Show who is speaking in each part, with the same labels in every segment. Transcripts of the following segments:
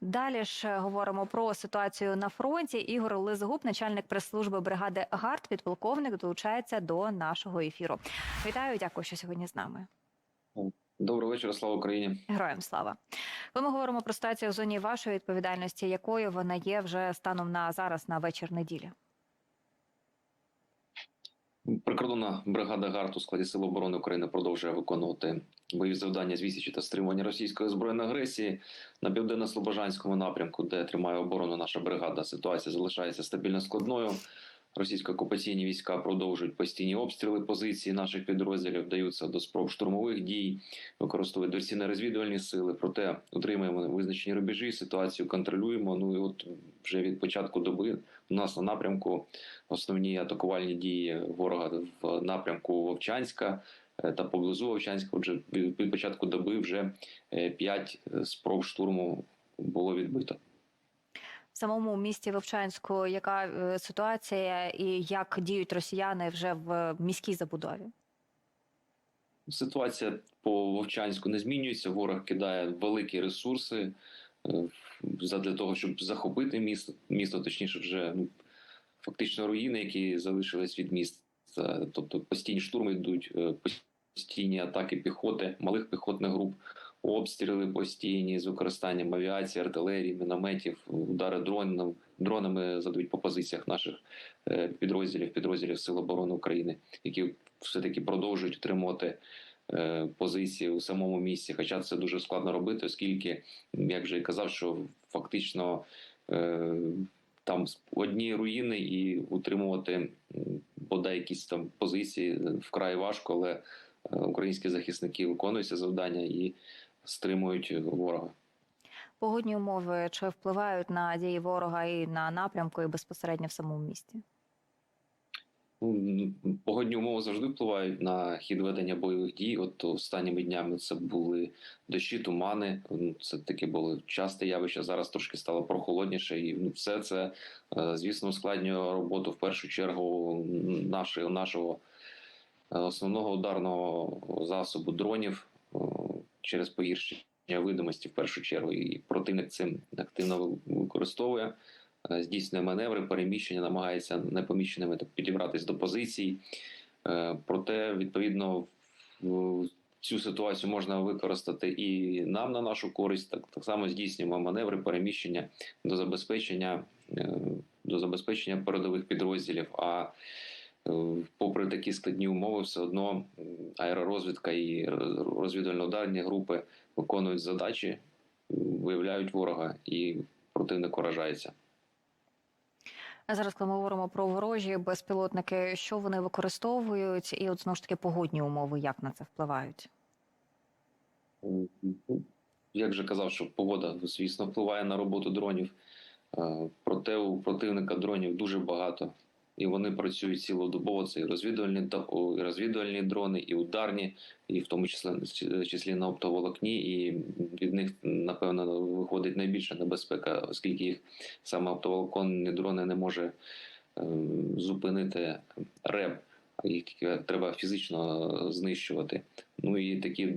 Speaker 1: Далі ж е, говоримо про ситуацію на фронті. Ігор Лизгуб, начальник прес-служби бригади ГАРД, підполковник, долучається до нашого ефіру. Вітаю, дякую, що сьогодні з нами.
Speaker 2: Доброго вечора, слава Україні.
Speaker 1: Героям слава. Коли ми говоримо про ситуацію в зоні вашої відповідальності, якою вона є вже станом на зараз на вечір неділі?
Speaker 2: Прикордонна бригада ГАРТ у складі Сил оборони України продовжує виконувати бойові завдання з відсічі та стримування російської збройної агресії на південно-слобожанському напрямку, де тримає оборону наша бригада. Ситуація залишається стабільно складною. Російсько-окупаційні війська продовжують постійні обстріли позиції наших підрозділів, вдаються до спроб штурмових дій, використовують диверсійно-розвідувальні сили. Проте утримуємо визначені рубежі, ситуацію контролюємо. Ну і от вже від початку доби у нас на напрямку основні атакувальні дії ворога в напрямку Вовчанська е, та поблизу Вовчанська. Отже, від початку доби вже е, п'ять спроб штурму було відбито.
Speaker 1: В самому місті Вовчанську яка е, ситуація і як діють росіяни вже в міській забудові?
Speaker 2: Ситуація по Вовчанську не змінюється. Ворог кидає великі ресурси е, задля того, щоб захопити місто, місто, точніше, вже ну, фактично руїни, які залишились від міста. Тобто постійні штурми йдуть, е, постійні атаки піхоти, малих піхотних груп, обстріли постійні з використанням авіації, артилерії, мінометів, удари дронами, дронами задають по позиціях наших е, підрозділів, підрозділів Сил оборони України, які все таки продовжують утримувати е, позиції у самому місці. Хоча це дуже складно робити, оскільки, як вже і казав, що фактично е, там одні руїни і утримувати бодай якісь там позиції вкрай важко, але українські захисники виконують це завдання і стримують ворога.
Speaker 1: Погодні умови чи впливають на дії ворога і на напрямку, і безпосередньо в самому місті?
Speaker 2: Ну, Погодні умови завжди впливають на хід ведення бойових дій. От останніми днями це були дощі, тумани. Це таке було часте явище. Зараз трошки стало прохолодніше, і ну, все це, е, звісно, ускладнює роботу в першу чергу нашого нашого е, основного ударного засобу дронів е, через погіршення видимості в першу чергу. І противник цим активно використовує. Е, здійснює маневри, переміщення, намагається непоміщеними підібратись до позицій. Е, Проте, відповідно, цю ситуацію можна використати і нам на нашу користь. Так, так само здійснюємо маневри, переміщення до забезпечення е, до забезпечення передових підрозділів. А попри такі складні умови, все одно аеророзвідка і розвідувально-ударні групи виконують задачі, виявляють ворога і противник вражається.
Speaker 1: Зараз, коли ми говоримо про ворожі безпілотники, що вони використовують, і от знову ж таки погодні умови, як на це впливають?
Speaker 2: Як же казав, що погода, звісно, впливає на роботу дронів. Е, Проте у противника дронів дуже багато, і вони працюють цілодобово. Це і розвідувальні і розвідувальні дрони, і ударні, і в тому числі числі на оптоволокні. І від них напевно виходить найбільша небезпека, оскільки їх саме оптоволоконні дрони не може е, зупинити реб. Їх треба фізично знищувати. Ну і такі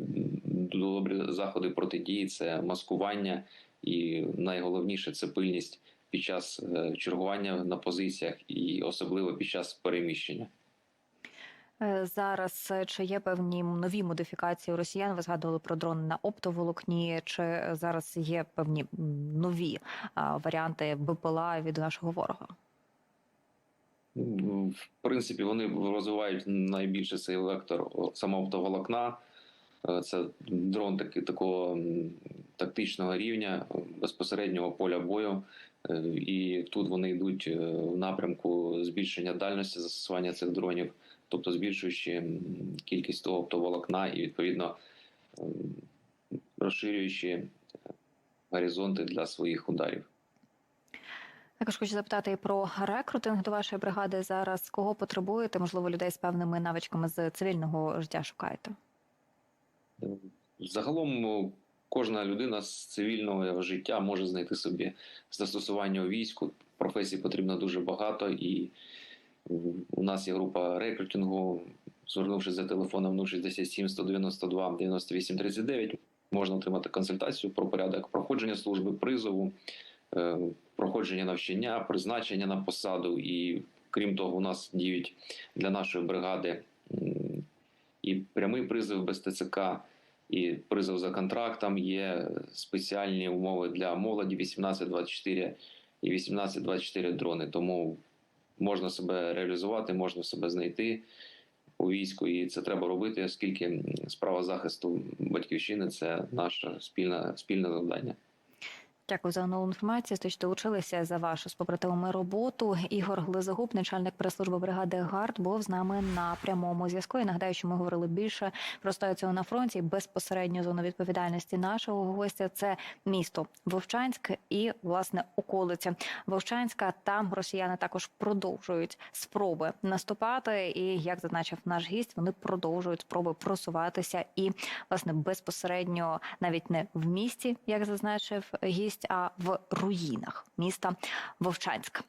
Speaker 2: добрі заходи протидії це маскування, і найголовніше це пильність під час е, чергування на позиціях, і особливо під час переміщення.
Speaker 1: Е, Зараз е, чи є певні нові модифікації у росіян? Ви згадували про дрони на оптоволокні, чи зараз є певні нові варіанти БПЛА від нашого ворога?
Speaker 2: В принципі, вони розвивають найбільше цей вектор о, самого оптоволокна. Е, Це дрон таки, такого тактичного рівня, безпосереднього поля бою. Е, І тут вони йдуть е, в напрямку збільшення дальності застосування цих дронів, тобто збільшуючи кількість того оптоволокна і відповідно розширюючи е, горизонти для своїх ударів.
Speaker 1: Також хочу запитати і про рекрутинг до вашої бригади зараз. Кого потребуєте? Можливо, людей з певними навичками з цивільного життя шукаєте?
Speaker 2: Загалом кожна людина з цивільного життя може знайти собі застосування у війську. Професій потрібно дуже багато, і у нас є група рекрутингу. Звернувшись за телефоном 067 192 98 39, можна отримати консультацію про порядок проходження служби, призову, е, проходження навчання, призначення на посаду. І крім того, у нас діють для нашої бригади і прямий призов без ТЦК, і призов за контрактом. Є спеціальні умови для молоді 18-24 і 18-24 дрони. Тому можна себе реалізувати, можна себе знайти у війську, і це треба робити, оскільки справа захисту батьківщини це наше спільне, спільне завдання.
Speaker 1: Дякую за нову інформацію. Що долучилися за вашу з роботу. Ігор Глизогуб, начальник прес-служби бригади ГАРД, був з нами на прямому зв'язку. І нагадаю, що ми говорили більше про ситуацію на фронті. Безпосередньо зону відповідальності нашого гостя це місто Вовчанськ і власне околиця Вовчанська. Там росіяни також продовжують спроби наступати. І як зазначив наш гість, вони продовжують спроби просуватися і власне безпосередньо навіть не в місті, як зазначив гість, а в руїнах міста Вовчанськ.